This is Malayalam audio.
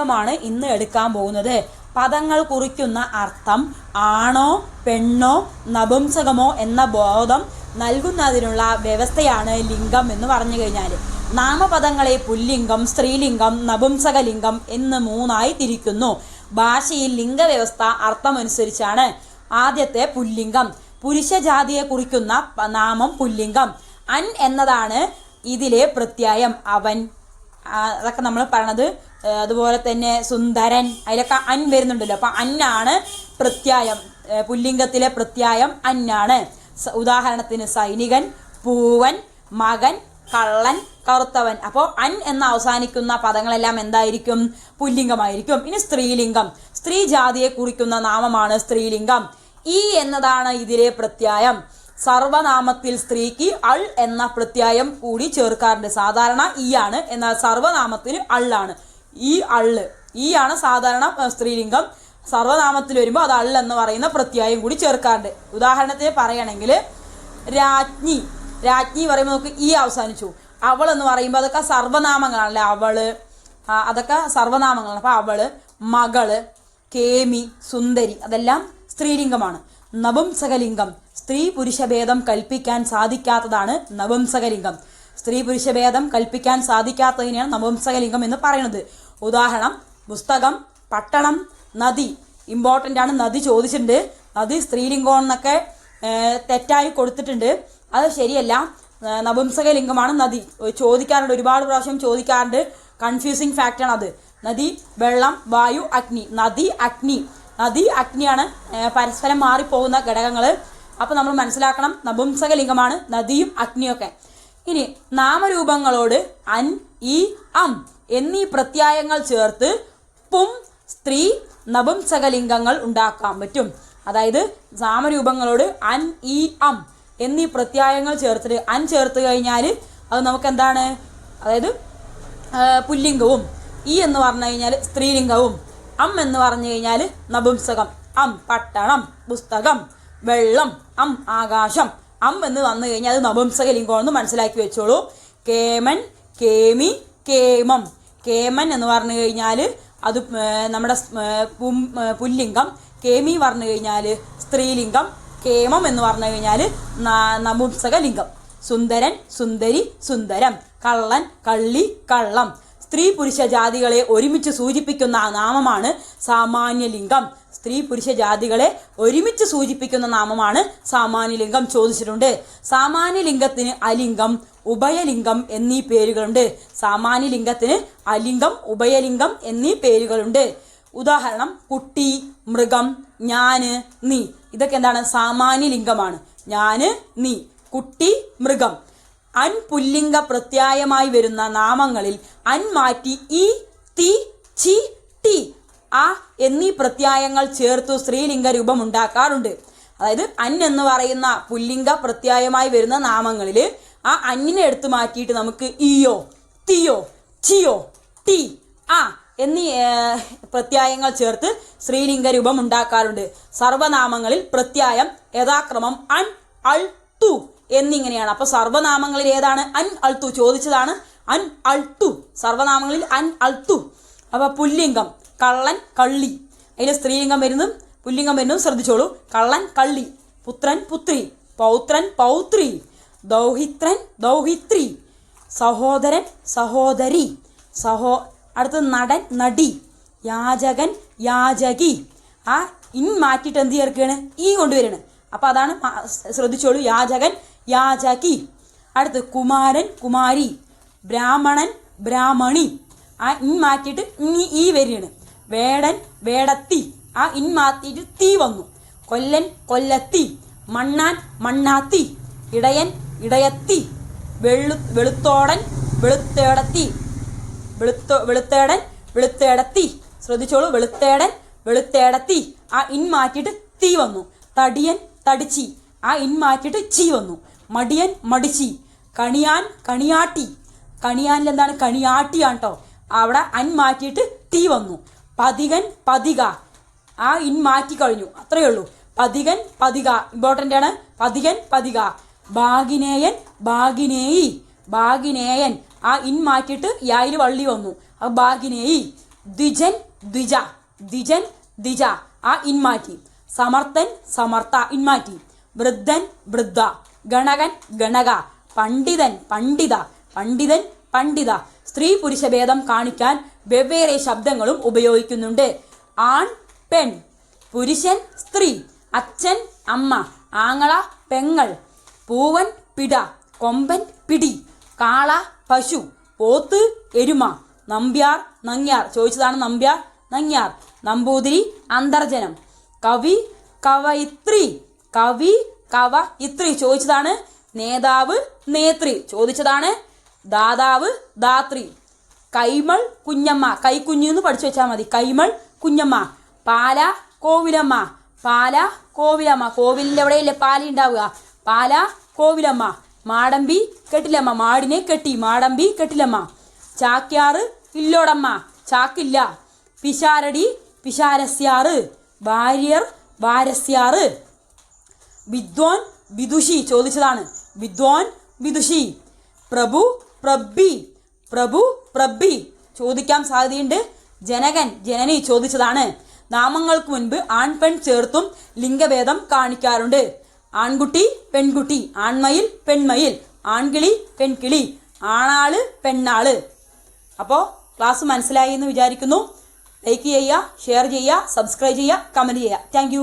സ്ത്രീലിംഗമാണ് ഇന്ന് എടുക്കാൻ പോകുന്നത്. പദങ്ങൾ കുറിക്കുന്ന അർത്ഥം ആണോ പെണ്ണോ നപുംസകമോ എന്ന ബോധം നൽകുന്നതിനുള്ള വ്യവസ്ഥയാണ് ലിംഗം എന്ന് പറഞ്ഞു കഴിഞ്ഞാൽ നാമപദങ്ങളെ പുല്ലിംഗം സ്ത്രീലിംഗം നപുംസകലിംഗം എന്ന് മൂന്നായി തിരിക്കുന്നു. ഭാഷയിൽ ലിംഗവ്യവസ്ഥ അർത്ഥമനുസരിച്ചാണ്. ആദ്യത്തെ പുല്ലിംഗം. പുരുഷജാതിയെ കുറിക്കുന്ന നാമം പുല്ലിംഗം. അൻ എന്നതാണ് ഇതിലെ പ്രത്യായം. അവൻ അതൊക്കെ നമ്മൾ പറയണത് അതുപോലെ തന്നെ സുന്ദരൻ അതിലൊക്കെ അൻ വരുന്നുണ്ടല്ലോ. അപ്പൊ അന്നാണ് പ്രത്യായം പുല്ലിംഗത്തിലെ പ്രത്യായം അന്നാണ്. ഉദാഹരണത്തിന് സൈനികൻ പൂവൻ മകൻ കള്ളൻ കറുത്തവൻ. അപ്പോൾ അൻ എന്ന അവസാനിക്കുന്ന പദങ്ങളെല്ലാം എന്തായിരിക്കും? പുല്ലിംഗമായിരിക്കും. ഇനി സ്ത്രീലിംഗം. സ്ത്രീജാതിയെ കുറിക്കുന്ന നാമമാണ് സ്ത്രീലിംഗം. ഈ എന്നതാണ് ഇതിലെ പ്രത്യായം. സർവനാമത്തിൽ സ്ത്രീക്ക് അൾ എന്ന പ്രത്യായം കൂടി ചേർക്കാറുണ്ട്. സാധാരണ ഈ ആണ് എന്നാൽ സർവനാമത്തിൽ അള്ളാണ് ഈ അള്ള് ഈ ആണ് സാധാരണ സ്ത്രീലിംഗം. സർവനാമത്തിൽ വരുമ്പോൾ അത് അൾ എന്ന് പറയുന്ന പ്രത്യായം കൂടി ചേർക്കാറുണ്ട്. ഉദാഹരണത്തിന് പറയുകയാണെങ്കിൽ രാജ്ഞി. രാജ്ഞി പറയുമ്പോൾ നമുക്ക് ഈ അവസാനിച്ചു. അവൾ എന്ന് പറയുമ്പോൾ അതൊക്കെ സർവനാമങ്ങളാണല്ലേ അവൾ അതൊക്കെ സർവനാമങ്ങളാണ്. അപ്പോൾ അവൾ മകൾ കേമി സുന്ദരി അതെല്ലാം സ്ത്രീലിംഗമാണ്. നപുംസകലിംഗം. സ്ത്രീ പുരുഷ പുരുഷഭേദം കൽപ്പിക്കാൻ സാധിക്കാത്തതാണ് നപുംസകലിംഗം. സ്ത്രീ പുരുഷ പുരുഷഭേദം കൽപ്പിക്കാൻ സാധിക്കാത്തതിനെയാണ് നപുംസകലിംഗം എന്ന് പറയുന്നത്. ഉദാഹരണം പുസ്തകം പട്ടണം നദി. ഇമ്പോർട്ടന്റ് ആണ് നദി ചോദിച്ചിട്ടുണ്ട്. നദി സ്ത്രീലിംഗം എന്നൊക്കെ തെറ്റായി കൊടുത്തിട്ടുണ്ട്. അത് ശരിയല്ല. നപുംസകലിംഗമാണ് നദി. ചോദിക്കാറുണ്ട് ഒരുപാട് പ്രാവശ്യം ചോദിക്കാറുണ്ട്. കൺഫ്യൂസിങ് ഫാക്റ്റാണ് അത്. നദി വെള്ളം വായു അഗ്നി. നദി അഗ്നി. നദി അഗ്നിയാണ് പരസ്പരം മാറിപ്പോകുന്ന ഘടകങ്ങൾ അപ്പോൾ നമ്മൾ മനസ്സിലാക്കണം നപുംസകലിംഗമാണ് നദിയും അഗ്നിയൊക്കെ. ഇനി നാമരൂപങ്ങളോട് അൻ ഇ അം എന്നീ പ്രത്യായങ്ങൾ ചേർത്ത് പും സ്ത്രീ നപുംസകലിംഗങ്ങൾ ഉണ്ടാക്കാൻ പറ്റും. അതായത് നാമരൂപങ്ങളോട് അൻ ഇ അം എന്നീ പ്രത്യായങ്ങൾ ചേർത്തിട്ട് അൻ ചേർത്ത് കഴിഞ്ഞാൽ അത് നമുക്ക് എന്താണ് അതായത് പുല്ലിംഗവും ഇ എന്ന് പറഞ്ഞു കഴിഞ്ഞാൽ സ്ത്രീലിംഗവും അം എന്ന് പറഞ്ഞു കഴിഞ്ഞാൽ നപുംസകം അം പട്ടണം പുസ്തകം. വെള്ളം അം ആകാശം. അം എന്ന് വന്നു കഴിഞ്ഞാൽ അത് നപുംസകലിംഗം എന്ന് മനസ്സിലാക്കി വെച്ചോളൂ. കേമൻ കേമി കേമം. കേമൻ എന്ന് പറഞ്ഞു കഴിഞ്ഞാൽ അത് നമ്മുടെ പുല്ലിംഗം. കേമി പറഞ്ഞു കഴിഞ്ഞാൽ സ്ത്രീലിംഗം. കേമം എന്ന് പറഞ്ഞു കഴിഞ്ഞാൽ നപുംസകലിംഗം. സുന്ദരൻ സുന്ദരി സുന്ദരം. കള്ളൻ കള്ളി കള്ളം. സ്ത്രീ പുരുഷ ജാതികളെ ഒരുമിച്ച് സൂചിപ്പിക്കുന്ന നാമമാണ് സാമാന്യലിംഗം. സ്ത്രീ പുരുഷ ജാതികളെ ഒരുമിച്ച് സൂചിപ്പിക്കുന്ന നാമമാണ് സാമാന്യലിംഗം ചോദിച്ചിട്ടുണ്ട്. സാമാന്യലിംഗത്തിന് അലിംഗം ഉഭയലിംഗം എന്നീ പേരുകളുണ്ട്. സാമാന്യലിംഗത്തിന് അലിംഗം ഉഭയലിംഗം എന്നീ പേരുകളുണ്ട്. ഉദാഹരണം കുട്ടി മൃഗം ഞാൻ നീ. ഇതൊക്കെ എന്താണ്? സാമാന്യലിംഗമാണ്. ഞാൻ നീ. കുട്ടി മൃഗം. അൻ പുല്ലിംഗ പ്രത്യായമായി വരുന്ന നാമങ്ങളിൽ അൻ മാറ്റി ഇ തി ചി ടി ആ എന്നീ പ്രത്യായങ്ങൾ ചേർത്തു സ്ത്രീലിംഗ രൂപം ഉണ്ടാക്കാറുണ്ട് അതായത് അൻ എന്ന് പറയുന്ന പുല്ലിംഗ പ്രത്യായമായി വരുന്ന നാമങ്ങളിൽ ആ അന്നിനെ എടുത്തു മാറ്റിയിട്ട് നമുക്ക് ഇയോ തിയോ ചിയോ ടി ആ എന്നീ പ്രത്യായങ്ങൾ ചേർത്ത് സ്ത്രീലിംഗ രൂപം ഉണ്ടാക്കാറുണ്ട് സർവനാമങ്ങളിൽ പ്രത്യായം യഥാക്രമം അൻ അൾ തു എന്നിങ്ങനെയാണ്. അപ്പൊ സർവനാമങ്ങളിൽ ഏതാണ്? അൻ അൾ തു ചോദിച്ചതാണ്. അൻ അൾ തു. സർവനാമങ്ങളിൽ അൻ അൾ തു. അപ്പൊ പുല്ലിംഗം. കള്ളൻ കള്ളി. അതിൽ സ്ത്രീലിംഗം വരുന്നതും പുല്ലിംഗം വരുന്നതും ശ്രദ്ധിച്ചോളൂ. കള്ളൻ കള്ളി പുത്രൻ പുത്രി പൗത്രൻ പൗത്രി ദൗഹിത്രൻ ദൗഹിത്രി സഹോദരൻ സഹോദരി സഹോ അടുത്ത് നടൻ നടി യാചകൻ യാചകി. ആ ഇൻ മാറ്റിയിട്ട് എന്ത് ചേർക്കുകയാണ്? ഈ കൊണ്ടുവരികയാണ്. അപ്പൊ അതാണ് ശ്രദ്ധിച്ചോളൂ. യാചകൻ യാചകി. അടുത്ത് കുമാരൻ കുമാരി ബ്രാഹ്മണൻ ബ്രാഹ്മണി. ആ ഇൻ മാറ്റിയിട്ട് ഇനി ഈ വരികയാണ്. വേടൻ വേടത്തി. ആ ഇൻ മാറ്റിയിട്ട് തീ വന്നു. കൊല്ലൻ കൊല്ലത്തി. മണ്ണാൻ മണ്ണാത്തി. ഇടയൻ ഇടയത്തി. വെള്ളു വെളുത്തോടൻ വെളുത്തേടത്തി. വെളുത്തോ വെളുത്തേടൻ വെളുത്തേടത്തി. ശ്രദ്ധിച്ചോളൂ വെളുത്തേടൻ വെളുത്തേടത്തി. ആ ഇൻ മാറ്റിയിട്ട് തീ വന്നു. തടിയൻ തടിച്ചി. ആ ഇൻ മാറ്റിയിട്ട് ചീ വന്നു. മടിയൻ മടിച്ചി. കണിയാൻ കണിയാട്ടി. കണിയാനിൽ എന്താണ് കണിയാട്ടിയാണ് കേട്ടോ അവിടെ അൻ മാറ്റിയിട്ട് തീ വന്നു. പതികൻ പതിക. ആ ഇൻ മാറ്റി കഴിഞ്ഞു. അത്രയേ ഉള്ളൂ. പതികൻ പതിക. ഇമ്പോർട്ടന്റ് ആണ്. പതികൻ പതിക. ഭാഗിനേയൻ ഭാഗിനേയി. ഭാഗിനേയൻ. ആ ഇൻ മാറ്റിയിട്ട് യായിൽ വള്ളി വന്നു. ആ ഭാഗിനേയി. ദ്വിജൻ ദ്വിജ. ദ്വിജൻ ദ്വിജ. ആ ഇൻ മാറ്റി. സമർത്ഥൻ സമർത്ഥ. ഇൻ മാറ്റി. വൃദ്ധൻ വൃദ്ധ. ഗണകൻ ഗണക. പണ്ഡിതൻ പണ്ഡിത. പണ്ഡിതൻ പണ്ഡിത. സ്ത്രീ പുരുഷ ഭേദം കാണിക്കാൻ വെവ്വേറെ ശബ്ദങ്ങളും ഉപയോഗിക്കുന്നുണ്ട്. ആൺ പെൺ പുരുഷൻ സ്ത്രീ അച്ഛൻ അമ്മ ആങ്ങള പെങ്ങൾ പൂവൻ പിട കൊമ്പൻ പിടി കാള പശു പോത്ത് എരുമ നമ്പ്യാർ നങ്ങ്യാർ. ചോദിച്ചതാണ് നമ്പ്യാർ നങ്ങ്യാർ. നമ്പൂതിരി അന്തർജനം. കവി കവയിത്രി. കവി കവ ഇത്രി ചോദിച്ചതാണ് നേതാവ് നേത്രി. ചോദിച്ചതാണ് ദാതാവ് ദാത്രി. കൈമൾ കുഞ്ഞമ്മ. കൈക്കുഞ്ഞു എന്ന് പഠിച്ചു വെച്ചാൽ മതി. കൈമൾ കുഞ്ഞമ്മ. പാല കോവിലമ്മ. പാല കോവിലമ്മ. കോവിലിന്റെ എവിടെയല്ലേ പാല ഉണ്ടാവുക? പാല കോവിലമ്മ. മാടമ്പി കെട്ടിലമ്മ. മാടിനെ കെട്ടി. മാടമ്പി കെട്ടിലമ്മ. ചാക്യാറ് ഇല്ലോടമ്മ. ചാക്കില്ല. പിശാരടി പിശാരസ്യാറ് ഭാര്യർ വാരസ്യാറ് വിദ്വാൻ വിദുഷി. ചോദിച്ചതാണ്. വിദ്വാൻ വിദുഷി. പ്രഭു പ്രബി പ്രഭു പ്രബി ചോദിക്കാൻ സാധ്യതയുണ്ട്. ജനകൻ ജനനി ചോദിച്ചതാണ്. നാമങ്ങൾക്ക് മുൻപ് ആൺ പെൺ ചേർത്തും ലിംഗഭേദം കാണിക്കാറുണ്ട്. ആൺകുട്ടി പെൺകുട്ടി. ആൺമയിൽ പെൺമയിൽ. ആൺകിളി പെൺകിളി. ആണാൾ പെണ്ണാൾ. അപ്പോൾ ക്ലാസ് മനസ്സിലായി എന്ന് വിചാരിക്കുന്നു. ലൈക്ക് ചെയ്യുക ഷെയർ ചെയ്യുക സബ്സ്ക്രൈബ് ചെയ്യുക കമന്റ് ചെയ്യുക. താങ്ക്